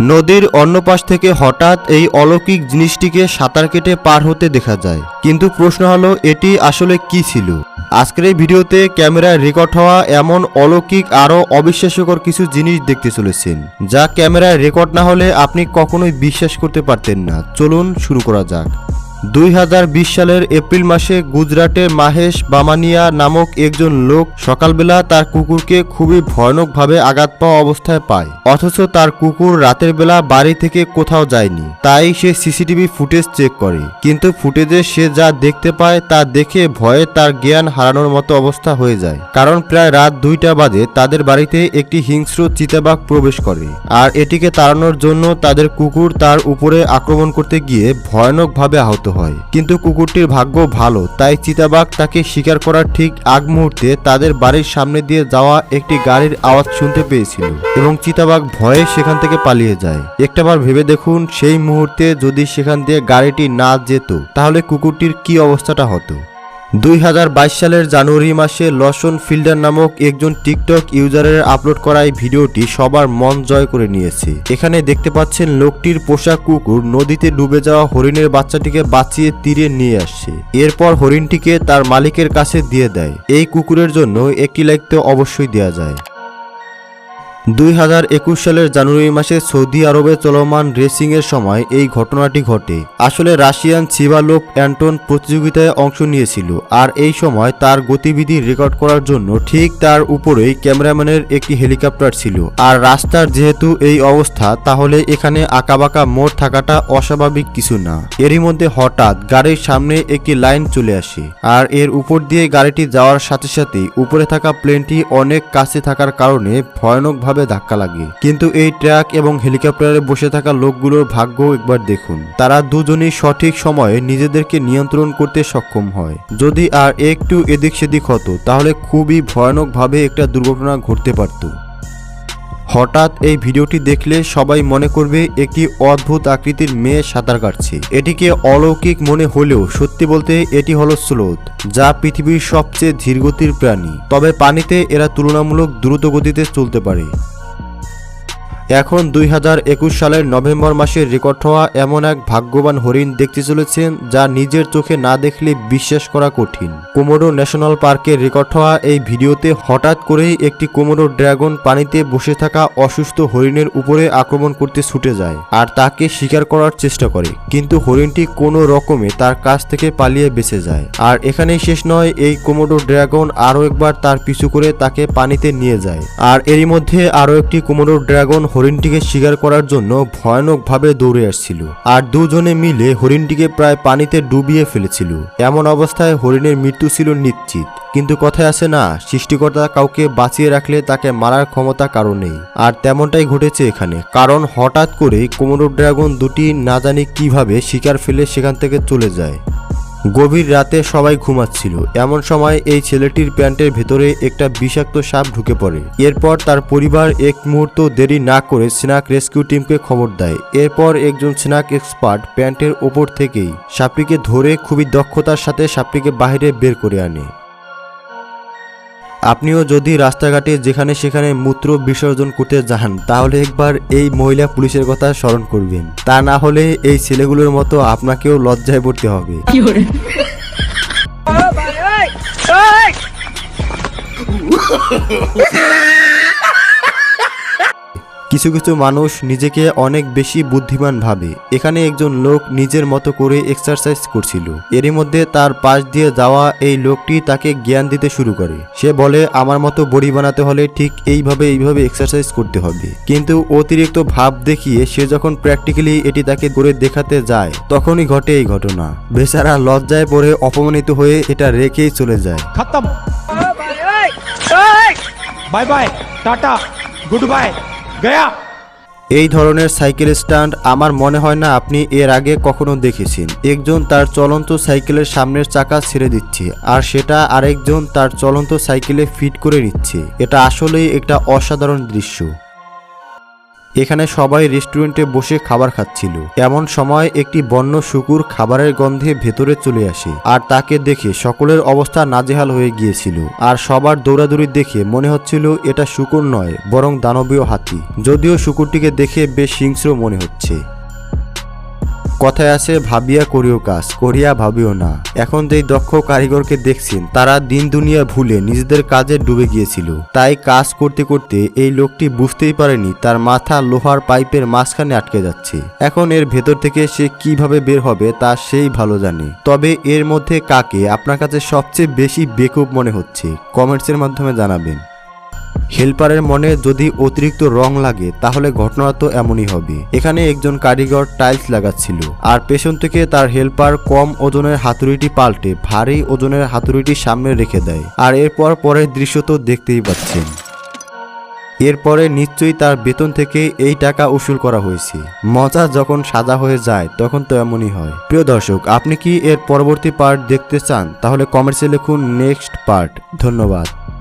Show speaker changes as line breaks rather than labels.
নদীর অন্য পাশ থেকে হঠাৎ এই অলৌকিক জিনিসটিকে সাঁতার কেটে পার হতে দেখা যায়। কিন্তু প্রশ্ন হলো, এটি আসলে কি ছিল? আজকের এই ভিডিওতে ক্যামেরায় রেকর্ড হওয়া এমন অলৌকিক আরও অবিশ্বাস্যকর কিছু জিনিস দেখতে চলেছেন, যা ক্যামেরায় রেকর্ড না হলে আপনি কখনোই বিশ্বাস করতে পারতেন না। চলুন শুরু করা যাক। দুই হাজার বিশ সালের এপ্রিল মাসে গুজরাটের মাহেশ বামানিয়া নামক একজন লোক সকালবেলা তার কুকুরকে খুবই ভয়ানকভাবে আঘাত পাওয়া অবস্থায় পায়। অথচ তার কুকুর রাতের বেলা বাড়ি থেকে কোথাও যায়নি। তাই সে সিসিটিভি ফুটেজ চেক করে। কিন্তু ফুটেজে সে যা দেখতে পায় তা দেখে ভয়ে তার জ্ঞান হারানোর মতো অবস্থা হয়ে যায়। কারণ প্রায় রাত দুইটা বাজে তাদের বাড়িতে একটি হিংস্র চিতাবাঘ প্রবেশ করে। আর এটিকে তাড়ানোর জন্য তাদের কুকুর তার উপরে আক্রমণ করতে গিয়ে ভয়ানকভাবে আহত হয়। কিন্তু কুকুরটির ভাগ্য ভালো, তাই চিতাবাঘ তাকে শিকার করার ঠিক আগ মুহূর্তে তাদের বাড়ির সামনে দিয়ে যাওয়া একটি গাড়ির আওয়াজ শুনতে পেয়েছিল এবং চিতাবাঘ ভয়ে সেখান থেকে পালিয়ে যায়। একটাবার ভেবে দেখুন, সেই মুহূর্তে যদি সেখান দিয়ে গাড়িটি না যেত, তাহলে কুকুরটির কি অবস্থাটা হতো? দুই হাজার বাইশ সালের জানুয়ারি মাসে লসন ফিল্ডার নামক একজন টিকটক ইউজারের আপলোড করা এই ভিডিওটি সবার মন জয় করে নিয়েছে। এখানে দেখতে পাচ্ছেন লোকটির পোষা কুকুর নদীতে ডুবে যাওয়া হরিণের বাচ্চাটিকে বাঁচিয়ে তীরে নিয়ে আসছে। এরপর হরিণটিকে তার মালিকের কাছে দিয়ে দেয়। এই কুকুরের জন্য একটি লাইক তো অবশ্যই দেওয়া যায়। দুই হাজার একুশ সালের জানুয়ারি মাসে সৌদি আরবে চলমান রেসিং এর সময় এই ঘটনাটি ঘটে। আসলে রাশিয়ান চিবালোপ অ্যান্টন প্রতিযোগিতায় অংশ নিয়েছিল আর এই সময় তার গতিবিধি রেকর্ড করার জন্য ঠিক তার উপরেই ক্যামেরাম্যানের একটি হেলিকপ্টার ছিল। আর রাস্তার যেহেতু এই অবস্থা, তাহলে এখানে আঁকাবাঁকা মোড় থাকাটা অস্বাভাবিক কিছু না। এরই মধ্যে হঠাৎ গাড়ির সামনে একটি লাইন চলে আসে আর এর উপর দিয়ে গাড়িটি যাওয়ার সাথে সাথে উপরে থাকা প্লেনটি অনেক কাছে থাকার কারণে ভয়ানকভাবে ধাক্কা লাগে। কিন্তু এই ট্রাক এবং হেলিকপ্টারে বসে থাকা লোকগুলোর ভাগ্য একবার দেখুন। তারা দুজনই সঠিক সময়ে নিজেদেরকে নিয়ন্ত্রণ করতে সক্ষম হয়। যদি আর একটু এদিক সেদিক হতো, তাহলে খুবই ভয়ানক ভাবে একটা দুর্ঘটনা ঘটতে পারত। হঠাৎ এই ভিডিওটি দেখলে সবাই মনে করবে একটি অদ্ভুত আকৃতির মেয়ে সাঁতার কাটছে। এটিকে অলৌকিক মনে হলেও সত্যি বলতে এটি হলো স্লোত যা পৃথিবীর সবচেয়ে ধীরগতির প্রাণী। তবে পানিতে এরা তুলনামূলক দ্রুত গতিতে চলতে পারে। এখন দুই হাজার একুশ সালের নভেম্বর মাসে রেকর্ড হওয়া এমন এক ভাগ্যবান হরিণ দেখতে চলেছেন যা নিজের চোখে না দেখলে বিশ্বাস করা কঠিন। কোমোডো ন্যাশনাল পার্কে রেকর্ড হওয়া এই ভিডিওতে হঠাৎ করেই একটি কোমোডো ড্রাগন পানিতে বসে থাকা অসুস্থ হরিণের উপরে আক্রমণ করতে ছুটে যায় আর তাকে শিকার করার চেষ্টা করে। কিন্তু হরিণটি কোনো রকমে তার কাছ থেকে পালিয়ে বেঁচে যায়। আর এখানেই শেষ নয়, এই কোমোডো ড্রাগন আরও একবার তার পিছু করে তাকে পানিতে নিয়ে যায়। আর এরই মধ্যে আরও একটি কোমোডো ড্রাগন হরিণটিকে শিকার করার জন্য ভয়ানকভাবে দৌড়ে আসছিল। আর দুজনে মিলে হরিণটিকে প্রায় পানিতে ডুবিয়ে ফেলেছিল। এমন অবস্থায় হরিণের মৃত্যু ছিল নিশ্চিত। কিন্তু কথায় আছে না, সৃষ্টিকর্তা কাউকে বাঁচিয়ে রাখলে তাকে মারার ক্ষমতা কারও নেই। আর তেমনটাই ঘটেছে এখানে। কারণ হঠাৎ করেই কোমোডো ড্রাগন দুটি না জানি কীভাবে শিকার ফেলে সেখান থেকে চলে যায়। গভীর রাতে সবাই ঘুমাচ্ছিল। এমন সময় এই ছেলেটির প্যান্টের ভেতরে একটা বিষাক্ত সাপ ঢুকে পড়ে। এরপর তার পরিবার এক মুহূর্ত দেরি না করে স্নাক রেস্কিউ টিমকে খবর দেয়। এরপর একজন স্নাক এক্সপার্ট প্যান্টের ওপর থেকেই সাপটিকে ধরে খুবই দক্ষতার সাথে সাপটিকে বাইরে বের করে আনে। আপনিও যদি রাস্তাঘাটে যেখানে সেখানে মূত্র বিসর্জন করতে যান তাহলে একবার এই মহিলা পুলিশের কথা স্মরণ করবেন। তা না হলে এই ছেলেগুলোর মতো আপনাকেও লজ্জায় পড়তে হবে। কিছু কিছু মানুষ নিজেকে অনেক বেশি বুদ্ধিমান ভাবে। এখানে একজন লোক নিজের মতো করে এক্সারসাইজ করছিল। এরই মধ্যে তার পাশ দিয়ে যাওয়া এই লোকটি তাকে জ্ঞান দিতে শুরু করে। সে বলে আমার মতো বড়ি বানাতে হলে ঠিক এইভাবে এইভাবে এক্সারসাইজ করতে হবে। কিন্তু অতিরিক্ত ভাব দেখিয়ে সে যখন প্র্যাকটিক্যালি এটি তাকে করে দেখাতে যায় তখনই ঘটে এই ঘটনা। বেচারা লজ্জায় পড়ে অপমানিত হয়ে এটা রেখেই চলে যায়।
Bye bye tata goodbye. Gaya.
এই ধরনের সাইকেল স্ট্যান্ড আমার মনে হয় না আপনি এর আগে কখনো দেখেছেন। একজন তার চলন্ত সাইকেলের সামনের চাকা ছেড়ে দিচ্ছে আর সেটা আরেকজন তার চলন্ত সাইকেলে ফিট করে নিচ্ছে। এটা আসলেই একটা অসাধারণ দৃশ্য। এখানে সবাই রেস্টুরেন্টে বসে খাবার খাচ্ছিল। এমন সময় একটি বন্য শুকুর খাবারের গন্ধে ভেতরে চলে আসে আর তাকে দেখে সকলের অবস্থা নাজেহাল হয়ে গিয়েছিল। আর সবার দৌড়াদৌড়ি দেখে মনে হচ্ছিল এটা শুকুর নয়, বরং দানবীয় হাতি। যদিও শুকুরটিকে দেখে বেশ হিংস্র মনে হচ্ছে। কথায় আছে, ভাবিয়া করিও কাজ, করিয়া ভাবিও না। এখন যেই দক্ষ কারিগরকে দেখছেন, তারা দিন দুনিয়া ভুলে নিজেদের কাজে ডুবে গিয়েছিল। তাই কাজ করতে করতে এই লোকটি বুঝতেই পারেনি, তার মাথা লোহার পাইপের মাঝখানে আটকে যাচ্ছে। এখন এর ভেতর থেকে সে কীভাবে বের হবে, তা সেই ভালো জানে। তবে এর মধ্যে কাকে আপনার কাছে সবচেয়ে বেশি বেকুব মনে হচ্ছে, কমেন্টসের মাধ্যমে জানাবেন। হেল্পারের মনে যদি অতিরিক্ত রং লাগে, তাহলে ঘটনা তো এমনই হবে। এখানে একজন কারিগর টাইলস লাগাচ্ছিল, আর পেছন থেকে তার হেল্পার কম ওজনের হাতুড়িটি পাল্টে ভারী ওজনের হাতুড়িটি সামনে রেখে দেয়, আর এরপর পরের দৃশ্য তো দেখতেই পাচ্ছেন। এরপরে নিশ্চয়ই তার বেতন থেকে এই টাকা উসুল করা হয়েছে। মজা যখন সাজা হয়ে যায়, তখন তো এমনই হয়। প্রিয় দর্শক, আপনি কি এর পরবর্তী পার্ট দেখতে চান? তাহলে কমেন্টসে লিখুন নেক্সট পার্ট ধন্যবাদ।